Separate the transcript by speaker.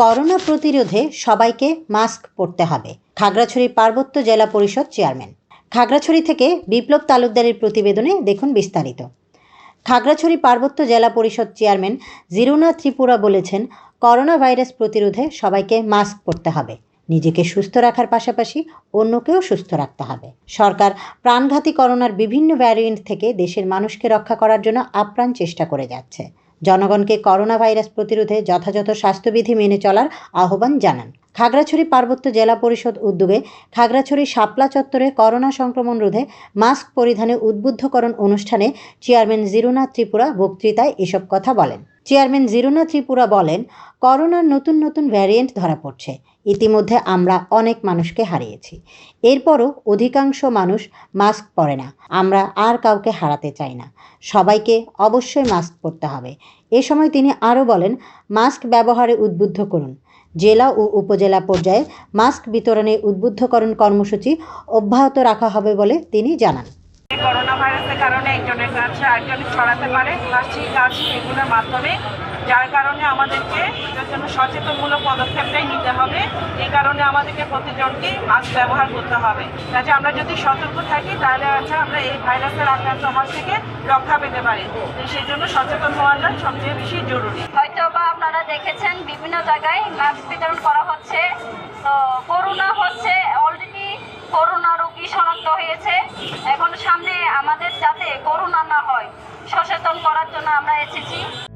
Speaker 1: Corona প্রতিরোধে সবাইকে mask পরতে হবে। খাগড়াছড়ি পার্বত্য জেলা পরিষদ চেয়ারম্যান। খাগড়াছড়ি থেকে বিপ্লব তালুকদারের প্রতিবেদনে দেখুন বিস্তারিত। খাগড়াছড়ি পার্বত্য জেলা পরিষদ চেয়ারম্যান জিরুনা ত্রিপুরা বলেছেন, করোনা ভাইরাস প্রতিরোধে সবাইকে মাস্ক পরতে হবে। নিজেকে সুস্থ রাখার পাশাপাশি অন্যকেও সুস্থ রাখতে হবে। সরকার প্রাণঘাতী করোনার বিভিন্ন ভ্যারিয়েন্ট থেকে দেশের মানুষকে রক্ষা করার জন্য আপ্রাণ চেষ্টা করে যাচ্ছে। জনগণকে করোনা ভাইরাস প্রতিরোধে যথাযথ স্বাস্থ্যবিধি মেনে চলার আহ্বান জানান। খাগড়াছড়ি পার্বত্য জেলা পরিষদ উদ্যোগে খাগড়াছড়ি শাপলা চত্বরে করোনা সংক্রমণ রোধে মাস্ক পরিধানে উদ্বুদ্ধকরণ অনুষ্ঠানে চেয়ারম্যান জিরুনা ত্রিপুরা বক্তৃতায় এসব কথা বলেন। চেয়ারম্যান জিরুনাথ ত্রিপুরা বলেন, করোনার নতুন নতুন ভ্যারিয়েন্ট ধরা পড়ছে। ইতিমধ্যে আমরা অনেক মানুষকে হারিয়েছি। এরপরও অধিকাংশ মানুষ মাস্ক পরে না। আমরা আর কাউকে হারাতে চাই না। সবাইকে অবশ্যই মাস্ক পরতে হবে। এ সময় তিনি আরও বলেন, মাস্ক ব্যবহারে উদ্বুদ্ধ করুন। জেলা ও উপজেলা পর্যায়ে মাস্ক বিতরণে উদ্বুদ্ধকরণ কর্মসূচি অব্যাহত রাখা হবে বলে তিনি জানান।
Speaker 2: করোনা ভাইরাসের কারণে একজনের কাছে আরেকজন ছড়াতে পারে কাশি মাধ্যমে, যার কারণে আমাদেরকে জন্য সচেতনমূলক পদক্ষেপটাই নিতে হবে। এই কারণে আমাদেরকে প্রতিজনকে মাস্ক ব্যবহার করতে হবে। যাতে আমরা যদি সতর্ক থাকি, তাহলে হচ্ছে আমরা এই ভাইরাসের আক্রান্ত হওয়ার থেকে রক্ষা পেতে পারি। সেই জন্য সচেতন হওয়াটা সবচেয়ে বেশি জরুরি।
Speaker 3: হয়তো বা আপনারা দেখেছেন, বিভিন্ন জায়গায় মাস্ক বিতরণ করা হচ্ছে। তো করোনা হচ্ছে অলরেডি করোনা হয়েছে। এখন সামনে আমাদের যাতে করোনা না হয় সচেতন করার জন্য আমরা এসেছি।